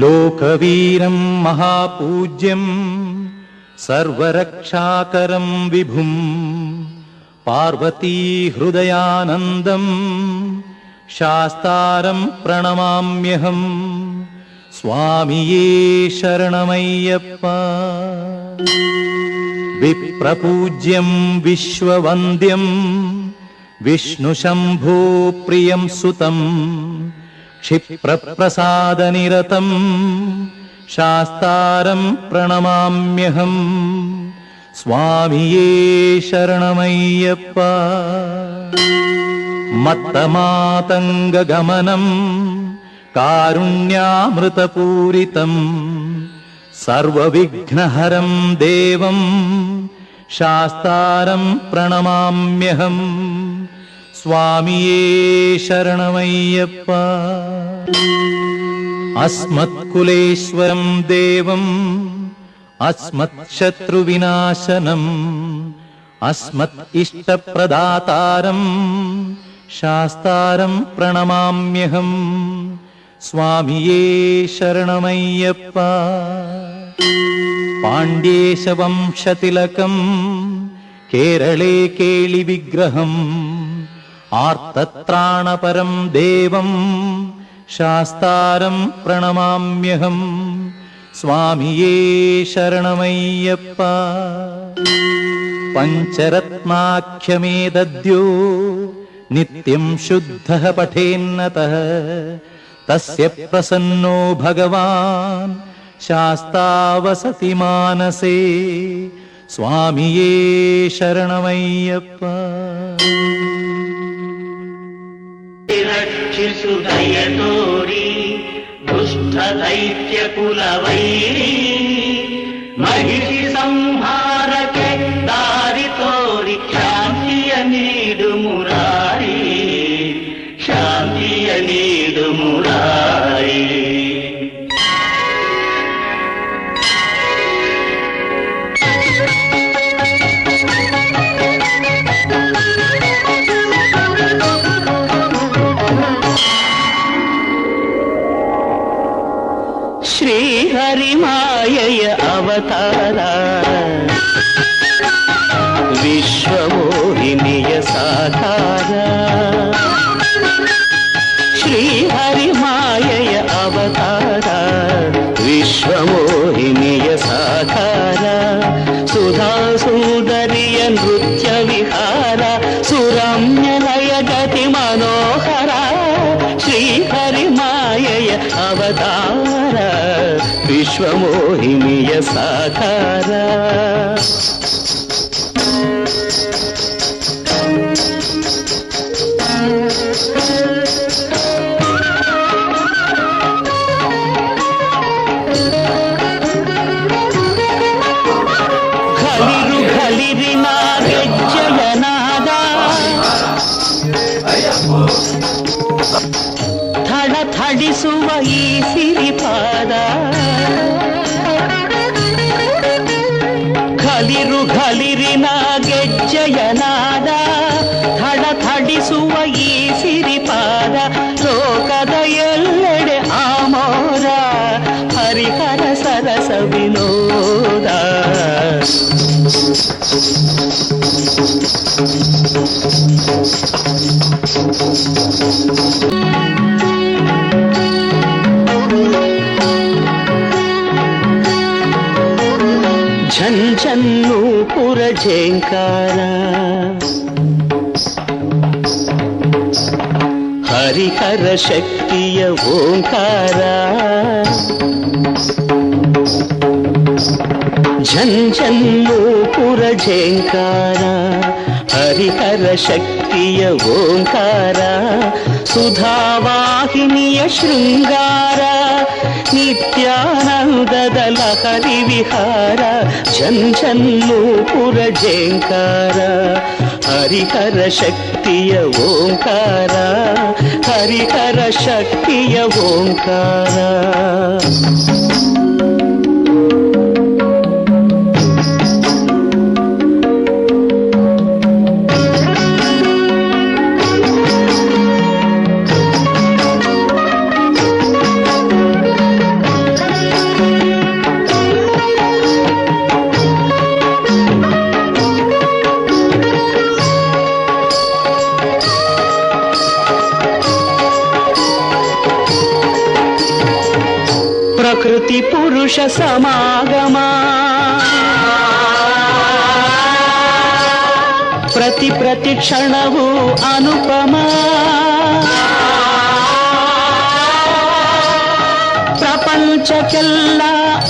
लोकवीरम् महापूज्यम् सर्वरक्षाकरम् विभुम् पार्वती हृदयानन्दम् शास्तारम् प्रणमाम्यहम् स्वामिये शरणमय्यप्प। विप्रपूज्यम् विश्ववन्द्यम् विष्णुशम्भो प्रियं सुतम्। क्षिप्रप्रसादनिरतम् शास्तारम् प्रणमाम्यहम्। स्वामिये शरणमय्यप्प। मत्तमातङ्गगमनम् कारुण्यामृतपूरितम्। सर्वविघ्नहरम् देवम् शास्तारम् प्रणमाम्यहम्। स्वामिये शरणमय्यप्प। अस्मत्कुलेश्वरं देवम् अस्मत्शत्रुविनाशनम् अस्मत् इष्टप्रदातारम् शास्तारम् प्रणमाम्यहम्। स्वामिये शरणमय्यप्प। पाण्ड्येशवंशतिलकम् केरले केलिविग्रहम् आर्तत्राणपरम् देवम् शास्तारम् प्रणमाम्यहम् स्वामिये शरणमय्यप्प। पञ्चरत्नाख्यमेदद्यो नित्यम् शुद्धः पठेन्नतः तस्य प्रसन्नो भगवान् शास्तावसति मानसे स्वामिये शरणमय्यप्प। రక్షిసు దయతోడి దుష్ట దైత్య కుల వైరి మహిషి సం तारा। ಝಂಝನ್ನೂಪುರ ಝೇಂಕಾರ ಹರಿಹರ ಶಕ್ತಿಯ ಓಂಕಾರ ಝಂಝನ್ನೂಪುರ ಝೇಂಕಾರ ಹರಿಹರ ಶಕ್ತಿಯ ಓಂಕಾರ ಸುಧಾವಾಹಿನಿಯ ಶೃಂಗಾರ ನಿತ್ಯಾನಂದದ ಲಹರಿ ವಿಹಾರ ಝಂಝನ್ನೂಪುರ ಝೇಂಕಾರ ಹರಿಹರ ಶಕ್ತಿಯ ಓಂಕಾರ ಹರಿಹರ ಶಕ್ತಿಯ ಓಂಕಾರ ప్రకృతి పురుష సమాగమా? ప్రతి ప్రతి క్షణవు అనుపమా? ప్రపంచకెల్ల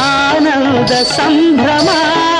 ఆనంద సంభ్రమా?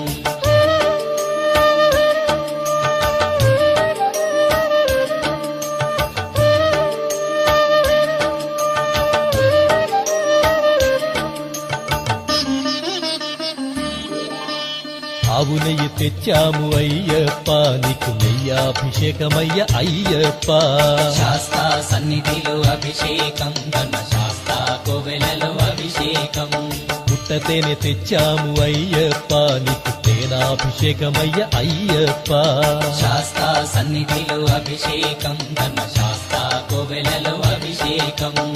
నెయ్యి తెచ్చాము అయ్యప్ప నీకు నెయ్యాభిషేకమయ్య అయ్యప్ప. శాస్తా సన్నిధిలో అభిషేకం ధర్మశాస్త్ర కోవెలలో అభిషేకం. పుట్టతేనె తెచ్చాము అయ్యప్ప నీకు తేనాభిషేకమయ్య అయ్యప్ప. శాస్తా సన్నిధిలో అభిషేకం ధర్మశాస్త్ర కోవెలలో అభిషేకం.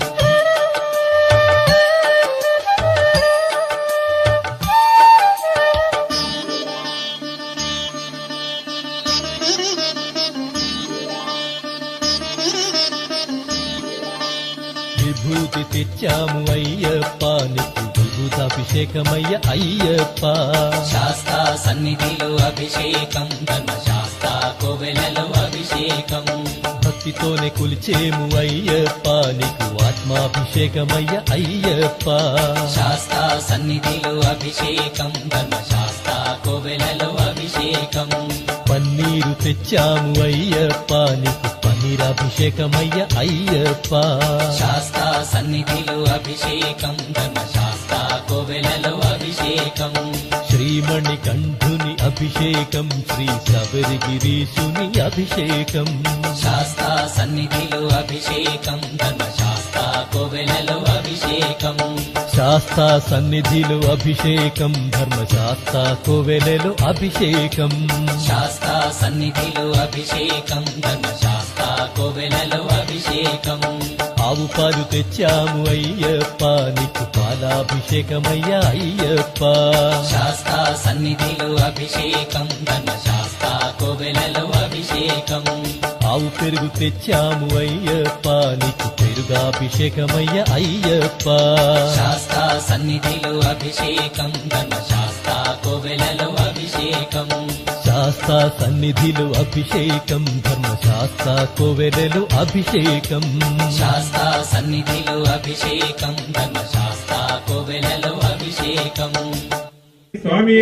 విభూతాభిషేకమయ్య అయ్యప్ప. శాస్తా సన్నిధిలో అభిషేకం ధర్మశాస్త్ర కోవెలలో అభిషేకం. భక్తితోనే కొలిచేము అయ్యప్ప నీకు ఆత్మాభిషేకమయ్య అయ్యప్ప. శాస్తా సన్నిధిలో అభిషేకం ధర్మశాస్త్ర కోవెలలో అభిషేకం. పన్నీరు తెచ్చాము అయ్యప్ప నీకు పన్నీరాభిషేకమయ్య అయ్యప్ప. శాస్తా సన్నిధిలో అభిషేకం ధర్మశాస్త్ర కోవెలలో అభిషేకం. శ్రీమణి కంఠుని అభిషేకం శ్రీ శబరిగిరీశుని అభిషేకం. శాస్తా సన్నిధిలో అభిషేకం ధర్మశాస్త్ర కోవెలలో అభిషేకం. శాస్తా సన్నిధిలో అభిషేకం ధర్మశాస్త్ర కోవెలలో అభిషేకం. శాస్తా సన్నిధిలో అభిషేకం ధర్మశాస్త్ర కోవెలలో అభిషేకం. ఆవు పాలు తెచ్చాము అయ్యప్ప నీకు పాలాభిషేకమయ్యా అయ్యప్ప. శాస్తా సన్నిధిలో అభిషేకం ధర్మశాస్త్ర కోవెలలో అభిషేకం. ఆవు పెరుగు తెచ్చాము అయ్యప్ప నీకు పెరుగాభిషేకమయ్య అయ్యప్ప. శాస్తా సన్నిధిలో అభిషేకం ధర్మశాస్త్ర కోవెలలో అభిషేకం. శాస్తా సన్నిధిలో అభిషేకం ధర్మశాస్త్ర కోవెలలో అభిషేకం. శాస్తా సన్నిధిలో అభిషేకం ధర్మశాస్త్ర కోవెలలో అభిషేకం. స్వామి.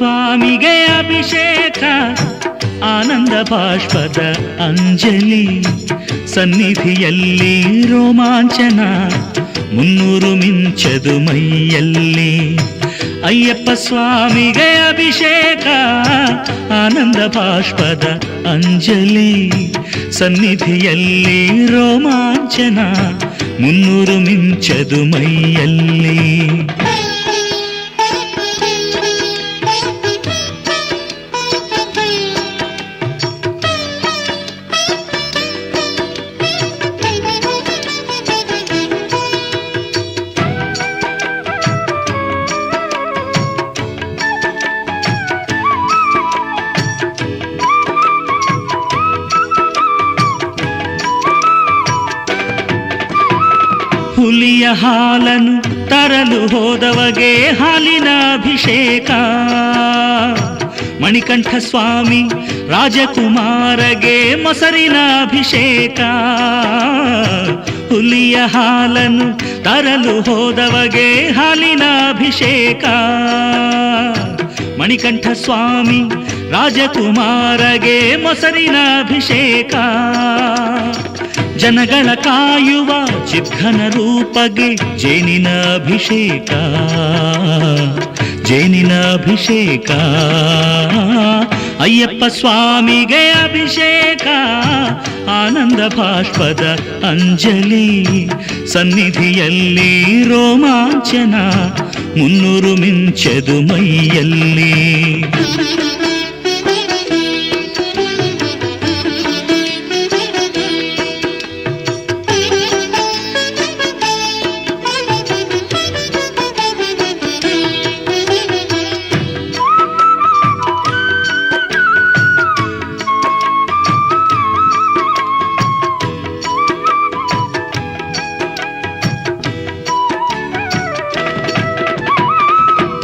ಸ್ವಾಮಿಗೆ ಅಭಿಷೇಕ, ಆನಂದ ಬಾಷ್ಪದ ಅಂಜಲಿ, ಸನ್ನಿಧಿಯಲ್ಲಿ ರೋಮಾಂಚನ, ಮುನ್ನೂರು ಮಿಂಚದು ಮೈಯಲ್ಲಿ. ಅಯ್ಯಪ್ಪ ಸ್ವಾಮಿಗೆ ಅಭಿಷೇಕ, ಆನಂದ ಬಾಷ್ಪದ ಅಂಜಲಿ, ಸನ್ನಿಧಿಯಲ್ಲಿ ರೋಮಾಂಚನ, ಮುನ್ನೂರು ಮಿಂಚದು ಮೈಯಲ್ಲಿ. ಹುಲಿಯ ಹಾಲನು ತರಲು ಹೋದವಗೆ ಹಾಲಿನ ಅಭಿಷೇಕ. ಮಣಿಕಂಠ ಸ್ವಾಮಿ, ರಾಜಕುಮಾರಗೆ ಮೊಸರಿನ ಅಭಿಷೇಕ. ಹುಲಿಯ ಹಾಲನು ತರಲು ಹೋದವಗೆ ಹಾಲಿನ ಅಭಿಷೇಕ. ಮಣಿಕಂಠ ಸ್ವಾಮಿ, ರಾಜಕುಮಾರಗೆ ಮೊಸರಿನ ಅಭಿಷೇಕ. ಜನಗಳ ಕಾಯುವ ಚಿತ್ಘನ ರೂಪಗೆ ಜೇನಿನ ಅಭಿಷೇಕ ಜೇನಿನ ಅಭಿಷೇಕ ಅಯ್ಯಪ್ಪ ಸ್ವಾಮಿಗೆ ಅಭಿಷೇಕ ಆನಂದ ಬಾಷ್ಪದ ಅಂಜಲಿ ಸನ್ನಿಧಿಯಲ್ಲಿ ರೋಮಾಂಚನ ಮುನ್ನೂರು ಮಿಂಚದು ಮೈಯಲ್ಲಿ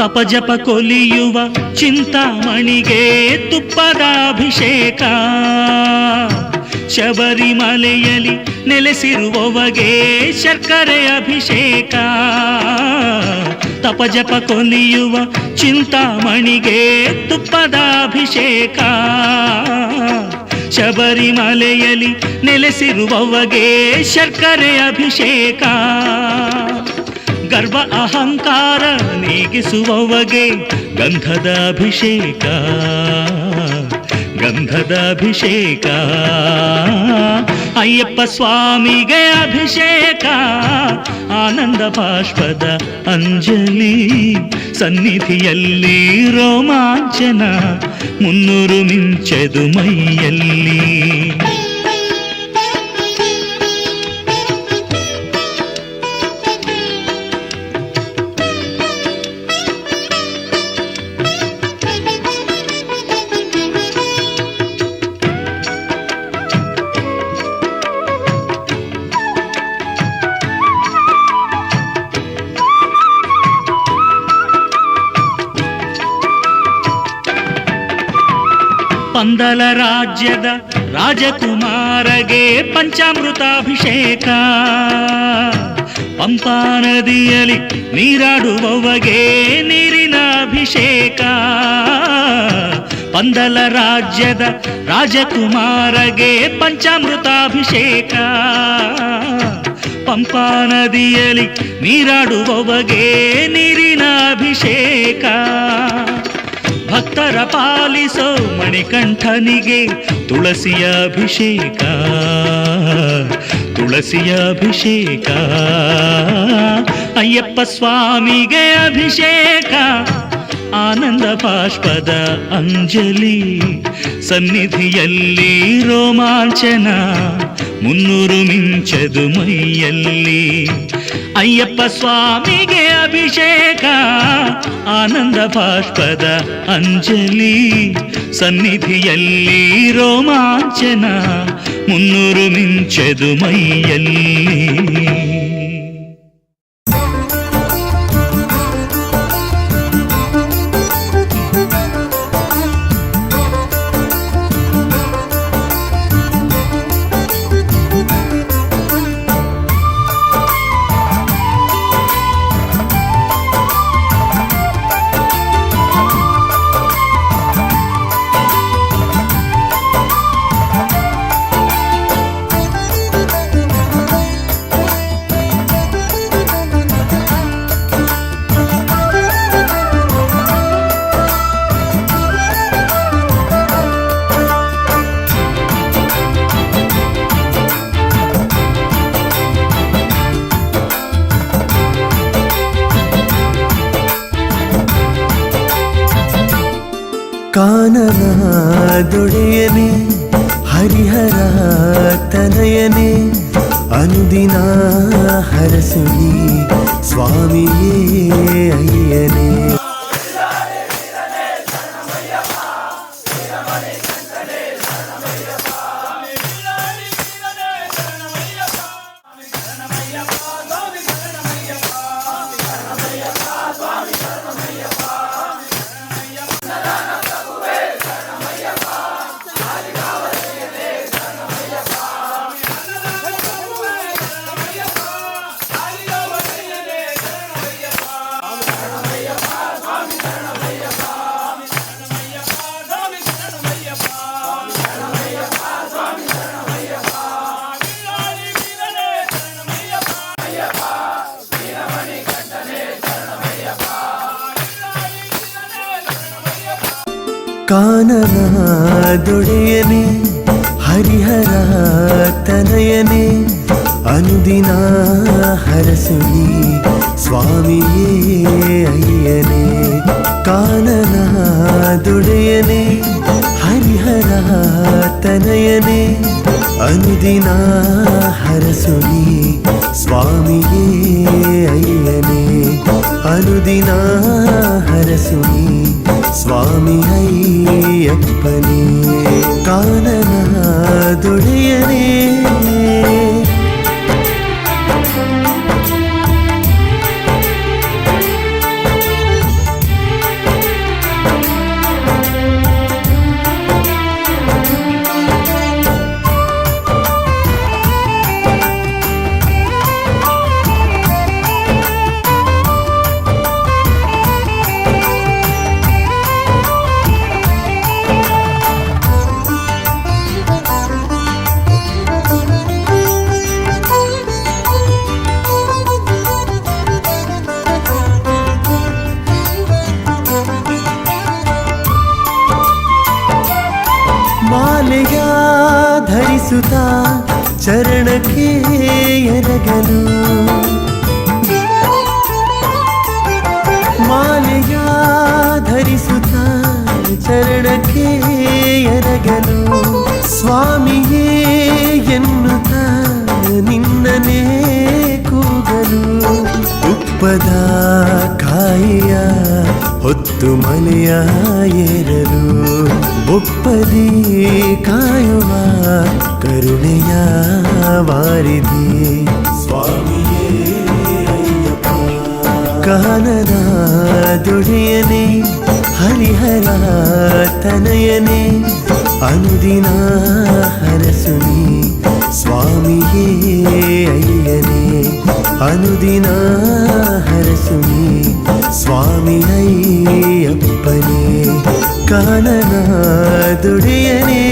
ತಪಜಪ ಕೊಲಿಯುವ ಚಿಂತಾಮಣಿಗೆ ತುಪ್ಪದ ಅಭಿಷೇಕ ಶಬರಿಮಲೆಯಲ್ಲಿ ನೆಲೆಸಿರುವವಗೆ ಶರ್ಕರೆ ಅಭಿಷೇಕ. ತಪಜಪ ಕೊಲಿಯುವ ಚಿಂತಾಮಣಿಗೆ ತುಪ್ಪದ ಅಭಿಷೇಕ ಶಬರಿಮಲೆಯಲ್ಲಿ ನೆಲೆಸಿರುವವಗೆ ಶರ್ಕರೆ ಅಭಿಷೇಕ. ಗರ್ವ ಅಹಂಕಾರ ನೀಗಿಸುವವಗೆ ಗಂಧದ ಅಭಿಷೇಕ ಗಂಧದ ಅಭಿಷೇಕ ಅಯ್ಯಪ್ಪ ಸ್ವಾಮಿಗೆ ಅಭಿಷೇಕ ಆನಂದ ಬಾಷ್ಪದ ಅಂಜಲಿ ಸನ್ನಿಧಿಯಲ್ಲಿ ರೋಮಾಂಚನ ಮುನ್ನೂರು ಮಿಂಚದು ಮೈಯಲ್ಲಿ ಪಂದಲ ರಾಜ್ಯದ ರಾಜಕುಮಾರಗೆ ಪಂಚಾಮೃತಾಭಿಷೇಕ. ಪಂಪಾ ನದಿಯಲ್ಲಿ ನೀರಾಡುವವಗೆ ನೀರಿನ ಅಭಿಷೇಕ. ಪಂದಲ ರಾಜ್ಯದ ರಾಜಕುಮಾರಗೆ ಪಂಚಾಮೃತಾಭಿಷೇಕ. ಪಂಪಾ ನದಿಯಲ್ಲಿ ನೀರಾಡುವವಗೆ ನೀರಿನ ಅಭಿಷೇಕ. ಭಕ್ತರ ಪಾಲಿಸೋ ಮಣಿಕಂಠನಿಗೆ ತುಳಸಿಯ ಅಭಿಷೇಕ. ತುಳಸಿಯ ಅಭಿಷೇಕ. ಅಯ್ಯಪ್ಪ ಸ್ವಾಮಿಗೆ ಅಭಿಷೇಕ. ಆನಂದ ಪಾಶ್ಪದ ಅಂಜಲಿ. ಸನ್ನಿಧಿಯಲ್ಲಿ ರೋಮಾಂಚನ. ಮುನ್ನೂರು ಮಿಂಚದು ಮೈಯಲ್ಲಿ ಅಯ್ಯಪ್ಪ ಸ್ವಾಮಿಗೆ ಅಭಿಷೇಕ ಆನಂದ ಬಾಷ್ಪದ ಅಂಜಲಿ ಸನ್ನಿಧಿಯಲ್ಲಿ ರೋಮಾಂಚನ ಮುನ್ನೂರು ಮಿಂಚದು ಮೈಯಲ್ಲಿ కాననాదుడయనే హరిహర తనయనే అనుదినా హరసుని స్వామియే అయ్యనే ఆయనే అనుదినా హరసుని స్వామియే అయ్యనే కాననాదుడయనే హరిహరా తనయనే అనుదినా హరసుని స్వామియే అయ్యనే అనుదినా హరసుని స్వామి అయ్యప్పనే కాననాదుడయనే. ಹೊತ್ತು ಮನೆಯ ಏರಲು ಒಪ್ಪದಿ ಕಾಯುವ ಕರುಣೆಯ ವಾರಿದಿ ಸ್ವಾಮಿಯೇ ಅಯ್ಯಪ್ಪ ಕಾನನ ದುಡಿಯನೆ ಹರಿಹರ ತನಯನೆ అనుదిన హరసుని స్వామియే అయ్యనే అనుదిన హరసుని స్వామి అయ్యప్పనే కాననాదుడియనే